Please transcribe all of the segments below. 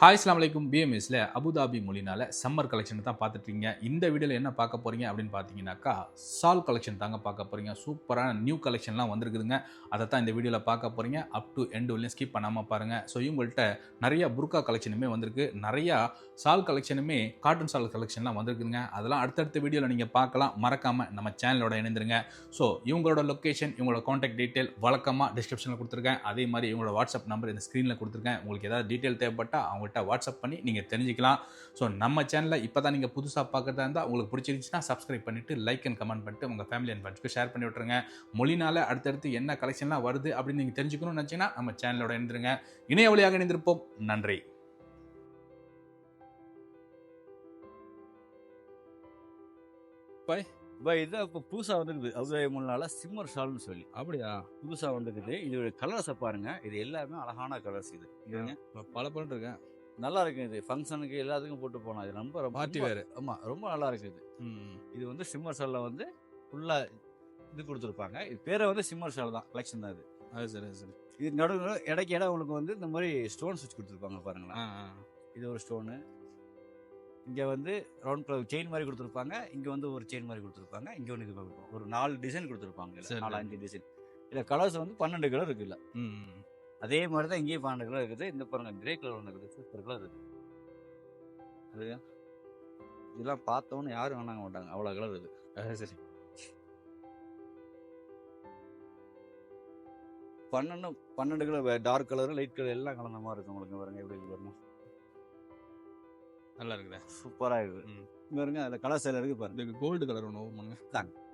Hi இஸ்லாம் வலைக்கும் பிஎம்எஸில் அபுதாபி மொழினால் சம்மர் கலெக்ஷன் தான் பார்த்துட்ருக்கீங்க. இந்த வீடியோவில் என்ன பார்க்க போகிறீங்க அப்படின்னு பார்த்தீங்கன்னாக்கா சால் கலெக்ஷன் தாங்க பார்க்க போகிறீங்க சூப்பரான நியூ கலெக்ஷன்லாம் வந்திருக்குதுங்க. அதை தான் இந்த வீடியோவில் பார்க்க போகிறீங்க அப் டு எண்டு வரலையும் ஸ்கிப் பண்ணாமல் பாருங்கள் ஸோ இவங்கள்ட்ட நிறைய புர்கா கலெக்ஷனுமே வந்திருக்கு. நிறையா சால் கலெக்ஷனுமே காட்டன் சால் கலெக்ஷன்லாம் வந்திருக்குதுங்க. அதெல்லாம் அடுத்தடுத்த வீடியோவில் நீங்கள் பார்க்கலாம். மறக்காமல் நம்ம சேனலோட இணைந்துருங்க. ஸோ இவங்களோட லொக்கேஷன் இவங்களோட காண்டாக்ட் டீட்டெயில் வழக்கமாக டிஸ்கிரிப்ஷனில் கொடுத்துருக்கேன். அதே மாதிரி இவங்களோட வாட்ஸ்அப் நம்பர் இந்த ஸ்க்ரீனில் கொடுத்துருக்கேன். உங்களுக்கு ஏதாவது டீட்டெயில் தேவைப்பட்டால் அவங்கள்ட்ட வாட்ஸ்அப் பண்ணி நீங்கள் தெரிஞ்சுக்கலாம். ஸோ நம்ம சேனலில் இப்போ தான் நீங்கள் புதுசாக பார்க்குறதா இருந்தால் உங்களுக்கு பிடிச்சிருந்துச்சுன்னா சப்ஸ்கிரைப் பண்ணிவிட்டு லைக் அண்ட் கமெண்ட் பண்ணிட்டு உங்கள் ஃபேமிலி அண்ட் ஃப்ரெண்ட்ஸ்க்கு ஷேர் பண்ணி விட்ருங்க மொழினால அடுத்தடுத்து என்ன கலெக்ஷன்லாம் வருது அப்படின்னு நீங்கள் தெரிஞ்சுக்கணும்னு நினச்சிங்கன்னா நம்ம சேனலோட இணைந்துருங்க. இணைய வழியாக இணைந்திருப்போம். நன்றி. இப்போ இது இப்போ புதுசாக வந்துருக்குது. அவுதாய முன்னால சிம்மர் ஷால்னு சொல்லி. அப்படியா? புதுசாக வந்துருக்குது. இதோட கலர்ஸை பாருங்க. இது எல்லாமே அழகான கலர்ஸ் இது. இதுங்க பல இருக்கேன் நல்லா இருக்கு இது. ஃபங்க்ஷனுக்கு எல்லாத்துக்கும் போட்டு போனோம் இது ரொம்ப ரொம்ப Party wear. ஆமாம் ரொம்ப நல்லா இருக்குது இது. வந்து சிம்மர் ஷாலில் வந்து ஃபுல்லாக இது கொடுத்துருப்பாங்க. இது பேரை வந்து சிம்மர் ஷால் தான் கலெக்ஷன் தான் இது. அது சரி சரி. இது நடுவில் இடைக்கு இடம் உங்களுக்கு வந்து இந்த மாதிரி ஸ்டோன்ஸ் வச்சு கொடுத்துருப்பாங்க பாருங்களேன். இது ஒரு ஸ்டோனு இங்கே வந்து ரவுண்ட் செயின் மாதிரி கொடுத்துருப்பாங்க. இங்கே வந்து ஒரு செயின் மாதிரி கொடுத்துருப்பாங்க. இங்கே ஒன்று இது. ஒரு நாலு டிசைன் கொடுத்துருப்பாங்க. நாலு அஞ்சு டிசைன் இதில் கலர்ஸ் வந்து பன்னெண்டு கலர் இருக்குல்ல ம். அதே மாதிரி தான் இங்கேயும் பன்னெண்டு கலர் இருக்குது. இந்த பாருங்க கிரே கலர் ஒன்று இருக்குது. சூப்பர் கலர் இருக்குது. அது இதெல்லாம் பார்த்தோன்னு யாரும் வேணாங்க மாட்டாங்க. அவ்வளோ கலர் இருக்குது. அது சரி. பன்னெண்டு பன்னெண்டு colour dark colour light colour எல்லாம் கலந்த மாதிரி இருக்கும் உங்களுக்கு பாருங்க. எப்படி இருக்கு பாருங்க. நல்லா இருக்குதே? சூப்பராக இருக்குது. பாருங்க அதில் கலர் சேல இருக்குது பாருங்க. கோல்டு கலர் ஒன்று தாங்க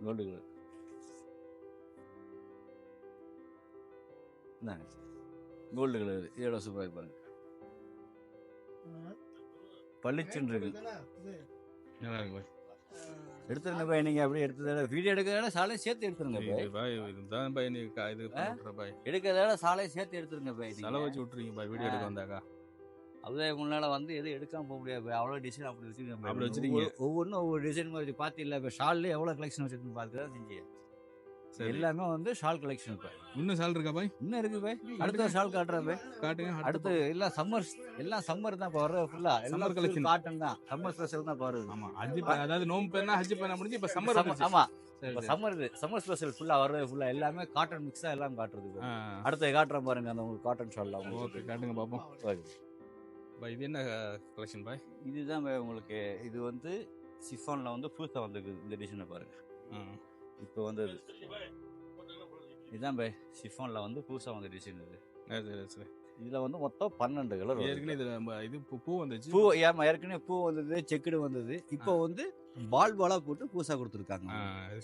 கலர் இந்தாங்க கோல்டு கலர் இதோட சூப்பராக பாருங்க பளிச்சுன்னு இருக்கு நல்லா இருக்கு பாய் எடுத்துருங்க பாய் நீங்க அப்படியே எடுத்ததால வீடியோ எடுக்கிறதால சாலையை சேர்த்து எடுத்துருங்க பாய் இதுதான் பாய் நீ கா- இது பண்ணுற பாய் எடுக்கிறதால சாலையை சேர்த்து எடுத்துருங்க பாய். செலவு வச்சு விட்டுறீங்க பாய் வீடியோ எடுக்க வந்தாக்கா அதே முன்னால வந்து எதுவும் எடுக்காம போக முடியாது. பாய். அவ்வளோ டிசைன் அப்படி வச்சிருக்கேன். அப்படி வச்சிருக்கீங்க. ஒவ்வொன்றும் ஒவ்வொரு டிசைன் மாதிரி பார்த்து இல்லை இப்போ ஷால்ல எவ்வளோ கலெக்ஷன் வச்சிருக்கு பார்த்து தான் செஞ்சு எல்லாமே வந்து ஷால் கலெக்ஷன் இப்போ. இன்னும் சால் இருக்கா பாய்? இன்னும் இருக்கு பாய். அடுத்த ஷால் காட்டுறேன் பாய். காட்டுங்க அடுத்து எல்லாம் சம்மர் எல்லாம் சம்மர் தான் இப்போ வர்றது ஃபுல்லா Summer எல்லாம் collection. collection. காட்டன் தான். சம்மர் ஸ்பெஷல் தான் பாருது ஆமா ஹஜ் ப- அதாவது நோம்பு பேனா ஹஜ் பேனா முடிஞ்சு இப்ப சம்மர் Summer- ஆமா. இப்போ சம்மர் இது சம்மர் ஸ்பெஷல் ஃபுல்லா வர்றது ஃபுல்லா எல்லாமே காட்டன் மிக்ஸ் தான் எல்லாம் காட்டுறது இப்போ. அடுத்து காட்டுறேன் பாருங்க அந்த உங்களுக்கு காட்டன் ஷால்லாம் ஓகே காட்டுங்க பாப்போம். பாய் இது என்ன கலெக்ஷன் பாய் இதுதான் உங்களுக்கு இது வந்து சிஃபான்ல வந்து புதுசாக வந்துருக்குது இந்த டிசைனை பாருங்க. இப்போ வந்து இது இதுதான் பாய் சிஃபான்ல வந்து புதுசாக வந்த டிசைன் இது. இதுல வந்து மொத்தம் பன்னெண்டு கலர் ஏற்கனவே இது பூ- வந்துச்சு. பூ ஏமா ஏற்கனவே பூ வந்தது செக்குடு வந்தது. இப்போ வந்து பால் பாலா போட்டு பூசா கொடுத்துருக்காங்க.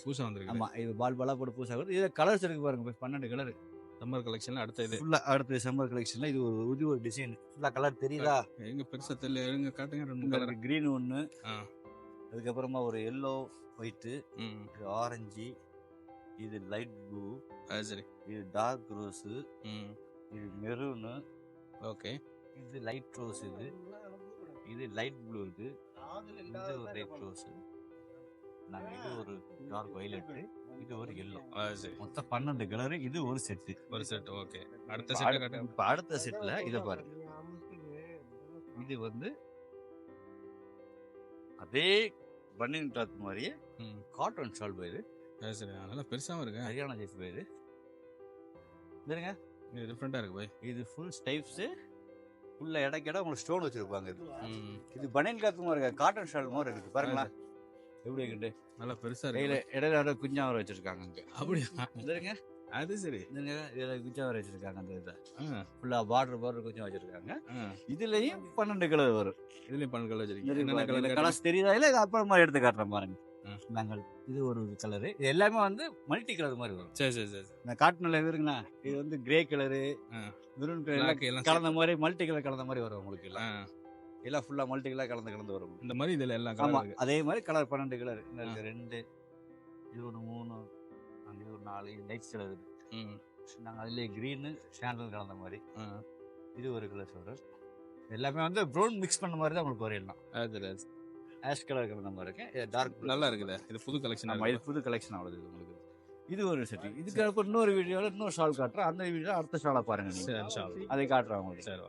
புதுசா வந்திருக்கு ஆமா இது பால் பாலா போட்டு பூசா கொடுத்து இதுல கலர்ஸ் இருக்கு பாருங்க பன்னெண்டு கலர் சம்மர் கலெக்ஷன்ல அடுத்த இது ஃபுல்லா அடுத்து சம்மர் கலெக்ஷன்ல இது ஒரு இது ஒரு டிசைன் ஃபுல்லா கலர் தெரியுதா? எங்க பெருசா தெரியல. எங்க காட்டுங்க ரெண்டு கலர் கிரீன் ஒன்று. அதுக்கப்புறமா ஒரு எல்லோ ஒயிட்டு ஆரஞ்சு இது லைட் ப்ளூ சரி. இது டார்க் ரோஸு இது மெரூனு ஓகே. இது லைட் ரோஸ் இது. இது லைட் ப்ளூ இது. இது ஒரு லைட் ரோஸ் நாங்கள் இது ஒரு டார்க் வயலட் இது ஒரு எல்லோ மொத்தம் பன்னெண்டு கலர் இது ஒரு செட்டு ஒரு செட் ஓகே அடுத்த செட் இப்போ அடுத்த செட்டில் இதை பாருங்க. இது வந்து அதே பன்னின் கிளாத் மாதிரியே காட்டன் ஷால் பயிரு நல்லா பெருசாவும் இருக்கு ஹரியானா ஜெய்ஸ் பயிரு இதுங்க இது டிஃப்ரெண்டா இருக்கு பாய் இது ஃபுல் ஸ்டைப்ஸு ஃபுல்லாக இடக்கிட உங்களுக்கு ஸ்டோன் வச்சுருப்பாங்க இது. இது பனியன் கிளாத் மாதிரி இருக்கு காட்டன் ஷால் மாதிரி இருக்குது பாருங்களேன். எப்படி இருக்குது நல்லா பெருசா இருக்கு. இடையில இடையில குஞ்சா வர வச்சிருக்காங்க அங்கே. அப்படியா? இதுங்க அது சரி. இதுங்க இதில் குஞ்சா வர வச்சிருக்காங்க அந்த இதை ஆ. ஃபுல்லாக பார்டர் பார்டர் குஞ்சா வச்சிருக்காங்க. இதுலயும் பன்னெண்டு கலர் வரும். இதுலயும் பன்னெண்டு கலர் வச்சிருக்கீங்க. கலர்ஸ் தெரியுதா? இல்லை இது அப்புறமா எடுத்து காட்டுறேன் பாருங்க. நாங்கள் இது ஒரு கலரு இது எல்லாமே வந்து மல்டி கலர் மாதிரி வரும். சரி சரி சரி இந்த காட்டுனில் இருக்குங்களா? இது வந்து கிரே கலரு. மெரூன் கலர் கலந்த மாதிரி மல்டி கலர் கலந்த மாதிரி வரும் உங்களுக்கு எல்லாம். எல்லாம் ஃபுல்லாக மல்டி கலர் கலந்து கலந்து வரும். இந்த மாதிரி இதுல எல்லாம் ஆமா கலர் இருக்கு. அதே மாதிரி கலர் பன்னெண்டு கலர் இந்த ரெண்டு இது ஒரு மூணு இது ஒரு நாலு இது லைட் கலர் இது. நாங்கள் அதுலேயே க்ரீனு சாண்டல் கலந்த மாதிரி. இது ஒரு கலர் வரும் எல்லாமே வந்து ப்ரௌன் மிக்ஸ் பண்ண மாதிரி தான் உங்களுக்கு சரி. ஆஷ் கலர் கலந்த மாதிரி இருக்கு. டார்க் நல்லா இருக்குதே. இது புது கலெக்ஷன் நம்ம இது புது கலெக்ஷன் இது உங்களுக்கு. இது ஒரு செட்டிங் இதுக்கு இன்னொரு வீடியோவில் இன்னொரு ஷால் காட்டுறேன். அந்த வீடியோ அடுத்த ஷாலை பாருங்க. அதை காட்டுறேன் உங்களுக்கு. சரி